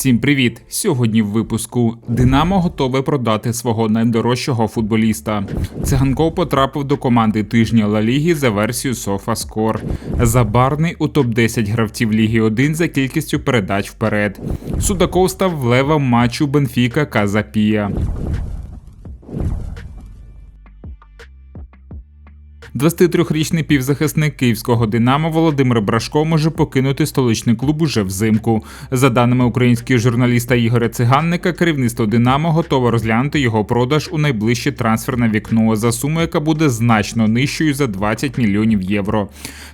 Всім привіт! Сьогодні в випуску Динамо готове продати свого найдорожчого футболіста. Циганков потрапив до команди тижня Ла Ліги за версією SofaScore. Забарний у топ-10 гравців Ліги 1 за кількістю передач вперед. Судаков став левом матчу Бенфіка Казапія. 23-річний півзахисник київського Динамо Володимир Брашко може покинути столичний клуб уже взимку. За даними українського журналіста Ігоря Циганника, керівництво Динамо готове розглянути його продаж у найближче трансферне вікно за суму, яка буде значно нижчою за 20 мільйонів євро.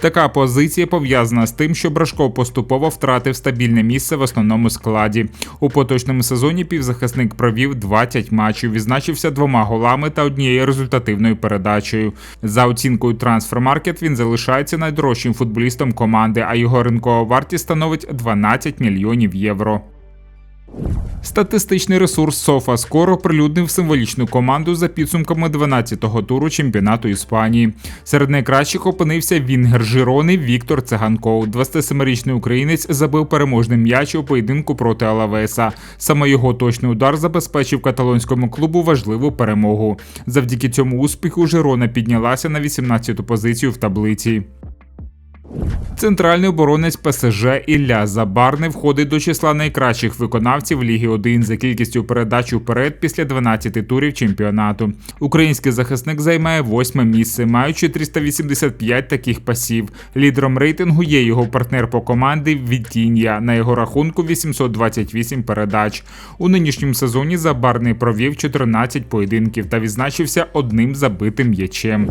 Така позиція пов'язана з тим, що Брашко поступово втратив стабільне місце в основному складі. У поточному сезоні півзахисник провів 20 матчів, відзначився двома голами та однією результативною передачею. За оцінкою Transfermarkt він залишається найдорожчим футболістом команди, а його ринкова вартість становить 12 мільйонів євро. Статистичний ресурс SofaScore оприлюднив символічну команду за підсумками 12-го туру чемпіонату Іспанії. Серед найкращих опинився Вінгер Жирони Віктор Циганков. 27-річний українець забив переможний м'яч у поєдинку проти Алавеса. Саме його точний удар забезпечив каталонському клубу важливу перемогу. Завдяки цьому успіху Жирона піднялася на 18-ту позицію в таблиці. Центральний оборонець ПСЖ Ілля Забарний входить до числа найкращих виконавців Ліги 1 за кількістю передач уперед після 12 турів чемпіонату. Український захисник займає восьме місце, маючи 385 таких пасів. Лідером рейтингу є його партнер по команді Вітіння. На його рахунку 828 передач. У нинішньому сезоні Забарний провів 14 поєдинків та відзначився одним забитим м'ячем.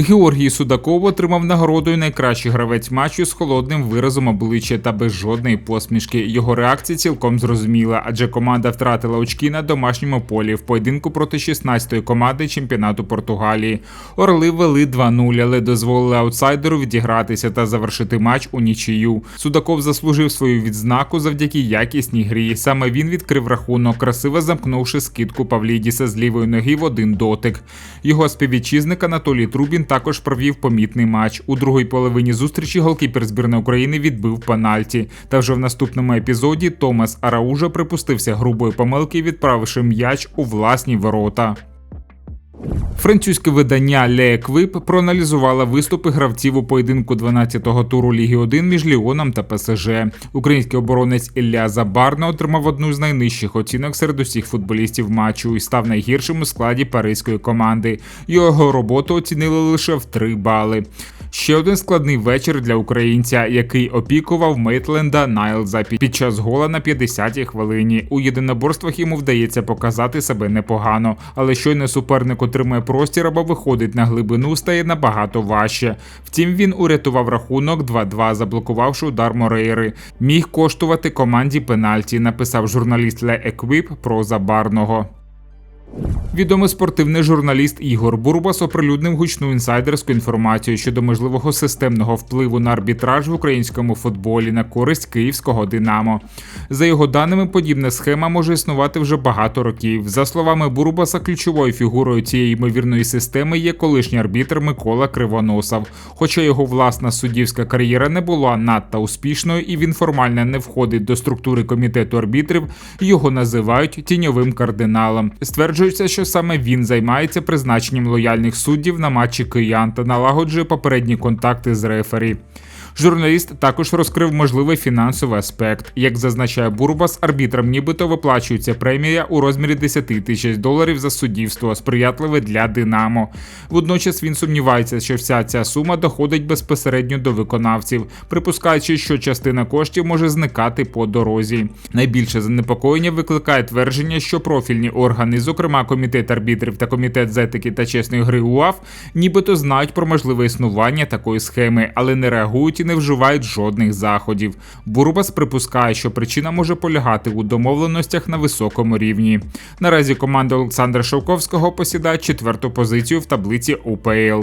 Георгій Судаков отримав нагородою найкращий гравець матчу з холодним виразом обличчя та без жодної посмішки. Його реакція цілком зрозуміла, адже команда втратила очки на домашньому полі в поєдинку проти 16-ї команди чемпіонату Португалії. Орли вели 2-0, але дозволили аутсайдеру відігратися та завершити матч у нічию. Судаков заслужив свою відзнаку завдяки якісній грі. Саме він відкрив рахунок, красиво замкнувши скидку Павлідіса з лівої ноги в один дотик. Його співвітчизник Анатолій Трубін також провів помітний матч. У другій половині зустрічі голкіпер збірної України відбив пенальті. Та вже в наступному епізоді Томас Араужа припустився грубої помилки, відправивши м'яч у власні ворота. Французьке видання Le Equipe проаналізувало виступи гравців у поєдинку 12-го туру Ліги 1 між Ліоном та ПСЖ. Український оборонець Ілля Забарна отримав одну з найнижчих оцінок серед усіх футболістів матчу і став найгіршим у складі паризької команди. Його роботу оцінили лише в 3 бали. Ще один складний вечір для українця, який опікував Мейтленда Найлза під час гола на 50-й хвилині. У єдиноборствах йому вдається показати себе непогано, але щойно суперник отримує простір або виходить на глибину, стає набагато важче. Втім, він урятував рахунок 2-2, заблокувавши удар Морейри. Міг коштувати команді пенальті. Написав журналіст Ле Еквіп про забарного. Відомий спортивний журналіст Ігор Бурбас оприлюднив гучну інсайдерську інформацію щодо можливого системного впливу на арбітраж в українському футболі на користь київського Динамо. За його даними, подібна схема може існувати вже багато років. За словами Бурбаса, ключовою фігурою цієї ймовірної системи є колишній арбітр Микола Кривоносов. Хоча його власна суддівська кар'єра не була надто успішною і він формально не входить до структури комітету арбітрів, його називають тіньовим кардиналом. Стверджується, що саме він займається призначенням лояльних суддів на матчі киян та налагоджує попередні контакти з рефері. Журналіст також розкрив можливий фінансовий аспект. Як зазначає Бурбас, арбітрам нібито виплачується премія у розмірі 10 тисяч доларів за суддівство, сприятливе для Динамо. Водночас він сумнівається, що вся ця сума доходить безпосередньо до виконавців, припускаючи, що частина коштів може зникати по дорозі. Найбільше занепокоєння викликає твердження, що профільні органи, зокрема комітет арбітрів та комітет з етики та чесної гри УАФ, нібито знають про можливе існування такої схеми, але не реагують не вживають жодних заходів. Бурбас припускає, що причина може полягати у домовленостях на високому рівні. Наразі команда Олександра Шовковського посідає четверту позицію в таблиці УПЛ.